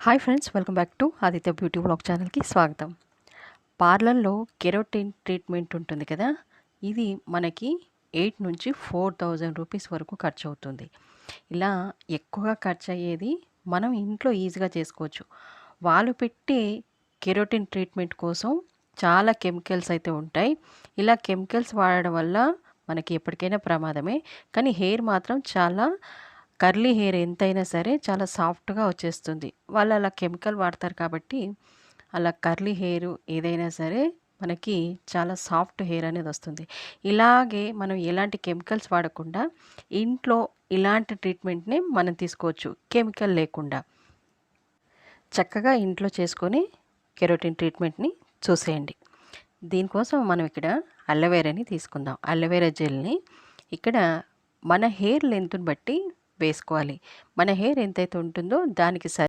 Hi friends welcome back to Aditya beauty blog ఛానల్కి స్వాగతం. పార్లర్లో keratin treatment ఉంటుంది కదా ఇది మనకి ఎయిట్ నుంచి ఫోర్ థౌజండ్ రూపీస్ వరకు ఖర్చు అవుతుంది ఇలా ఎక్కువగా ఖర్చు అయ్యేది మనం ఇంట్లో ఈజీగా చేసుకోవచ్చు. వాళ్ళు పెట్టే కెరోటిన్ ట్రీట్మెంట్ కోసం చాలా కెమికల్స్ అయితే ఉంటాయి. ఇలా కెమికల్స్ వాడడం వల్ల మనకి ఎప్పటికైనా ప్రమాదమే కానీ హెయిర్ మాత్రం చాలా కర్లీ హెయిర్ ఎంతైనా సరే చాలా సాఫ్ట్గా వచ్చేస్తుంది. వాళ్ళు అలా కెమికల్ వాడతారు కాబట్టి అలా కర్లీ హెయిర్ ఏదైనా సరే మనకి చాలా సాఫ్ట్ హెయిర్ అనేది వస్తుంది. ఇలాగే మనం ఎలాంటి కెమికల్స్ వాడకుండా ఇంట్లో ఇలాంటి ట్రీట్మెంట్ని మనం తీసుకోవచ్చు. కెమికల్ లేకుండా. చక్కగా ఇంట్లో చేసుకొని కెరోటిన్ ట్రీట్మెంట్ని చూసేయండి. దీనికోసం మనం ఇక్కడ అల్లవేరాని తీసుకుందాం. అల్లవేరా జెల్ని ఇక్కడ మన హెయిర్ లెంత్ని బట్టి వేసుకోవాలి. మన హెయిర్ ఎంతైతే ఉంటుందో దానికి సరి